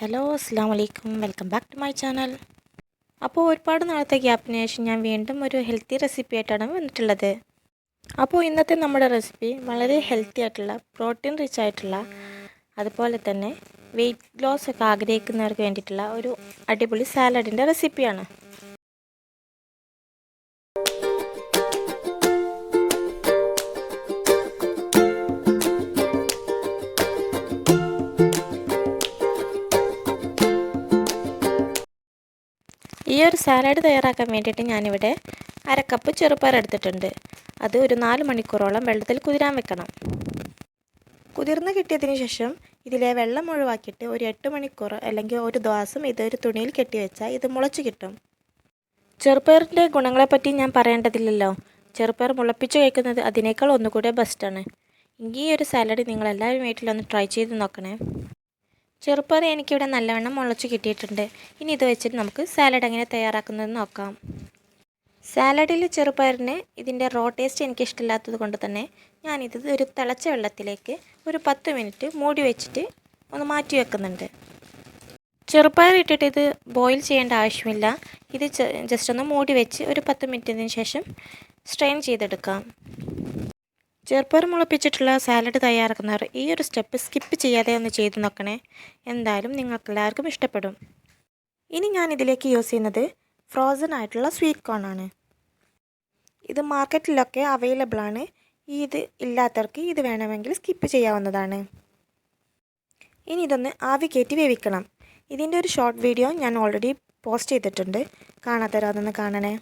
Hello അസ്സാം വലൈക്കും welcome back to my channel അപ്പോൾ ഒരുപാട് നാളത്തെ ഗ്യാപ്പിന് ശേഷം ഞാൻ വീണ്ടും ഒരു ഹെൽത്തി റെസിപ്പി ആയിട്ടാണ് വന്നിട്ടുള്ളത്. അപ്പോൾ ഇന്നത്തെ നമ്മുടെ റെസിപ്പി വളരെ ഹെൽത്തി ആയിട്ടുള്ള പ്രോട്ടീൻ റിച്ച് ആയിട്ടുള്ള അതുപോലെ തന്നെ വെയിറ്റ് ലോസ് ഒക്കെ ആഗ്രഹിക്കുന്നവർക്ക് വേണ്ടിയിട്ടുള്ള ഒരു അടിപൊളി സാലഡിന്റെ റെസിപ്പിയാണ് ഈ ഒരു സാലഡ് തയ്യാറാക്കാൻ വേണ്ടിയിട്ട് ഞാനിവിടെ അരക്കപ്പ് കപ്പ് ചെറുപ്പയർ എടുത്തിട്ടുണ്ട്. അത് ഒരു നാല് മണിക്കൂറോളം വെള്ളത്തിൽ കുതിരാൻ വെക്കണം. കുതിർന്ന് കിട്ടിയതിന് ശേഷം ഇതിലെ വെള്ളം ഒഴിവാക്കിയിട്ട് ഒരു എട്ട് മണിക്കൂർ അല്ലെങ്കിൽ ഒരു ദിവസം ഇതൊരു തുണിയിൽ കെട്ടിവെച്ചാൽ ഇത് മുളച്ച് കിട്ടും. ചെറുപ്പയറിന്റെ ഗുണങ്ങളെപ്പറ്റി ഞാൻ പറയേണ്ടതില്ലല്ലോ. ചെറുപ്പയർ മുളപ്പിച്ച് കഴിക്കുന്നത് അതിനേക്കാൾ ഒന്നുകൂടെ ബെസ്റ്റാണ് ഈ ഒരു സാലഡ് നിങ്ങളെല്ലാവരും വീട്ടിലൊന്ന് ട്രൈ ചെയ്ത് നോക്കണേ. ചെറുപ്പയർ എനിക്കിവിടെ നല്ലവണ്ണം മുളച്ച് കിട്ടിയിട്ടുണ്ട്. ഇനി ഇത് വെച്ചിട്ട് നമുക്ക് സാലഡ് എങ്ങനെ തയ്യാറാക്കുന്നത് നോക്കാം. സാലഡിൽ ചെറുപ്പയറിന് ഇതിന്റെ റോ ടേസ്റ്റ് എനിക്ക് ഇഷ്ടമില്ലാത്തത് കൊണ്ട് തന്നെ ഞാനിത് ഒരു തിളച്ച വെള്ളത്തിലേക്ക് ഒരു പത്ത് മിനിറ്റ് മൂടി വെച്ചിട്ട് ഒന്ന് മാറ്റി വെക്കുന്നുണ്ട്. ചെറുപ്പയർ ഇട്ടിട്ട് ഇത് ബോയിൽ ചെയ്യേണ്ട ആവശ്യമില്ല. ഇത് ജസ്റ്റ് ഒന്ന് മൂടി വെച്ച് ഒരു പത്ത് മിനിറ്റിന് ശേഷം സ്ട്രെയിൻ ചെയ്തെടുക്കാം. ചെറുപ്പയർ മുളപ്പിച്ചിട്ടുള്ള സാലഡ് തയ്യാറാക്കുന്നവർ ഈ ഒരു സ്റ്റെപ്പ് സ്കിപ്പ് ചെയ്യാതെ ഒന്ന് ചെയ്തു നോക്കണേ. എന്തായാലും നിങ്ങൾക്കെല്ലാവർക്കും ഇഷ്ടപ്പെടും. ഇനി ഞാൻ ഇതിലേക്ക് യൂസ് ചെയ്യുന്നത് ഫ്രോസൺ ആയിട്ടുള്ള സ്വീറ്റ് കോൺ ആണ്. ഇത് മാർക്കറ്റിലൊക്കെ അവൈലബിൾ ആണ്. ഇത് ഇല്ലാത്തവർക്ക് ഇത് വേണമെങ്കിൽ സ്കിപ്പ് ചെയ്യാവുന്നതാണ്. ഇനി ഇതൊന്ന് ആവി കയറ്റി വേവിക്കണം. ഇതിന്റെ ഒരു ഷോർട്ട് വീഡിയോ ഞാൻ ഓൾറെഡി പോസ്റ്റ് ചെയ്തിട്ടുണ്ട്. കാണാത്തവരതൊന്ന് കാണണേ.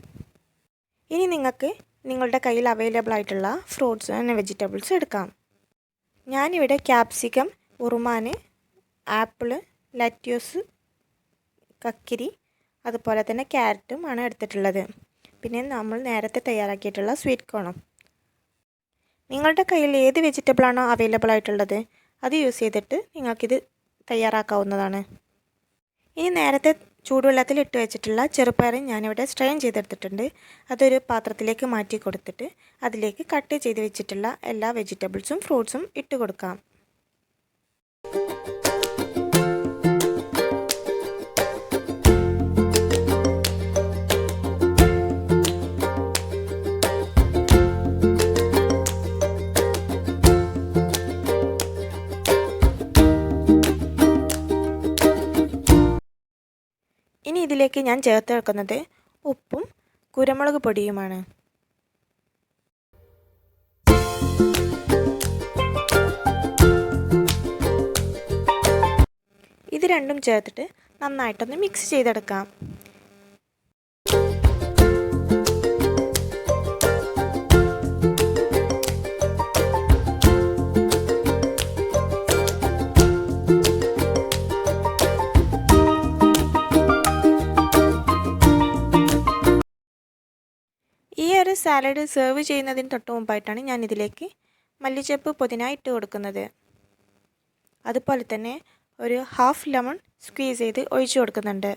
ഇനി നിങ്ങൾക്ക് നിങ്ങളുടെ കയ്യിൽ അവൈലബിൾ ആയിട്ടുള്ള ഫ്രൂട്ട്സ് ആൻഡ് വെജിറ്റബിൾസ് എടുക്കാം. ഞാനിവിടെ ക്യാപ്സിക്കം ഉറുമാന് ആപ്പിൾ ലറ്റ്യൂസ് കക്കിരി അതുപോലെ തന്നെ ക്യാരറ്റും ആണ് എടുത്തിട്ടുള്ളത്. പിന്നെ നമ്മൾ നേരത്തെ തയ്യാറാക്കിയിട്ടുള്ള സ്വീറ്റ് കോണും നിങ്ങളുടെ കയ്യിൽ ഏത് വെജിറ്റബിളാണോ അവൈലബിൾ ആയിട്ടുള്ളത് അത് യൂസ് ചെയ്തിട്ട് നിങ്ങൾക്കിത് തയ്യാറാക്കാവുന്നതാണ്. ഇനി നേരത്തെ ചൂടുവെള്ളത്തിൽ ഇട്ട് വെച്ചിട്ടുള്ള ചെറുപ്പയർ ഞാനിവിടെ സ്ട്രെയിൻ ചെയ്തെടുത്തിട്ടുണ്ട്. അതൊരു പാത്രത്തിലേക്ക് മാറ്റി കൊടുത്തിട്ട് അതിലേക്ക് കട്ട് ചെയ്ത് വെച്ചിട്ടുള്ള എല്ലാ വെജിറ്റബിൾസും ഫ്രൂട്ട്സും ഇട്ട് കൊടുക്കാം. ഇതിലേക്ക് ഞാൻ ചേർത്ത് വെക്കുന്നത് ഉപ്പും കുരുമുളക് പൊടിയുമാണ്. ഇത് രണ്ടും ചേർത്തിട്ട് നന്നായിട്ടൊന്ന് മിക്സ് ചെയ്തെടുക്കാം. സാലഡ് സെർവ് ചെയ്യുന്നതിന് തൊട്ട് മുമ്പായിട്ടാണ് ഞാൻ ഇതിലേക്ക് മല്ലിച്ചപ്പ് പുതിന ഇട്ട് കൊടുക്കുന്നത്. അതുപോലെ തന്നെ ഒരു ഹാഫ് ലെമൺ സ്ക്വീസ് ചെയ്ത് ഒഴിച്ചു കൊടുക്കുന്നുണ്ട്.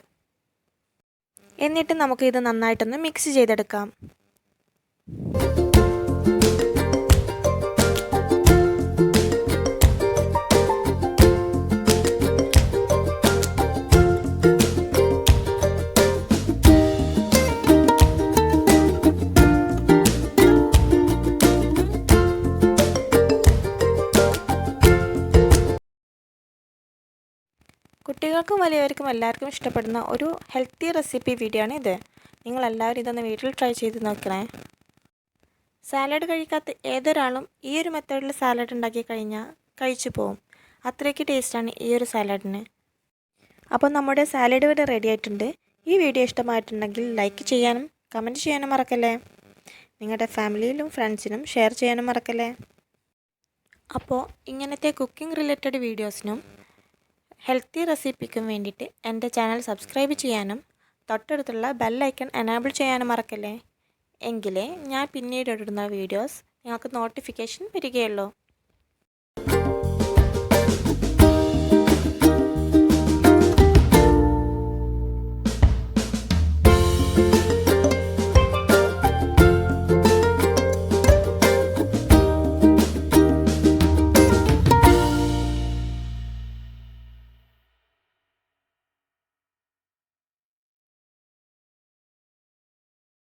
എന്നിട്ട് നമുക്ക് ഇത് നന്നായിട്ടൊന്ന് മിക്സ് ചെയ്തെടുക്കാം. കുട്ടികൾക്കും വലിയവർക്കും എല്ലാവർക്കും ഇഷ്ടപ്പെടുന്ന ഒരു ഹെൽത്തി റെസിപ്പി വീഡിയോ ആണ് ഇത്. നിങ്ങളെല്ലാവരും ഇതൊന്ന് വീട്ടിൽ ട്രൈ ചെയ്ത് നോക്കണേ. സാലഡ് കഴിക്കാത്ത ഏതൊരാളും ഈ ഒരു മെത്തേഡിൽ സാലഡ് ഉണ്ടാക്കി കഴിഞ്ഞാൽ കഴിച്ചു പോകും അത്രയ്ക്ക് ടേസ്റ്റാണ് ഈ ഒരു സാലഡിന്. അപ്പോൾ നമ്മുടെ സാലഡ് ഇവിടെ റെഡി ആയിട്ടുണ്ട്. ഈ വീഡിയോ ഇഷ്ടമായിട്ടുണ്ടെങ്കിൽ ലൈക്ക് ചെയ്യാനും കമന്റ് ചെയ്യാനും മറക്കല്ലേ? നിങ്ങളുടെ ഫാമിലിയിലും ഫ്രണ്ട്സിനും ഷെയർ ചെയ്യാനും മറക്കല്ലേ? അപ്പോൾ ഇങ്ങനത്തെ കുക്കിംഗ് റിലേറ്റഡ് വീഡിയോസിനും ഹെൽത്തി റെസിപ്പിക്കും വേണ്ടിയിട്ട് എന്റെ ചാനൽ സബ്സ്ക്രൈബ് ചെയ്യാനും തൊട്ടടുത്തുള്ള ബെല്ലൈക്കൺ എനാബിൾ ചെയ്യാനും മറക്കല്ലേ? എങ്കിലേ ഞാൻ പിന്നീട് ഇടുന്ന വീഡിയോസ് നിങ്ങൾക്ക് നോട്ടിഫിക്കേഷൻ വരികയുള്ളൂ.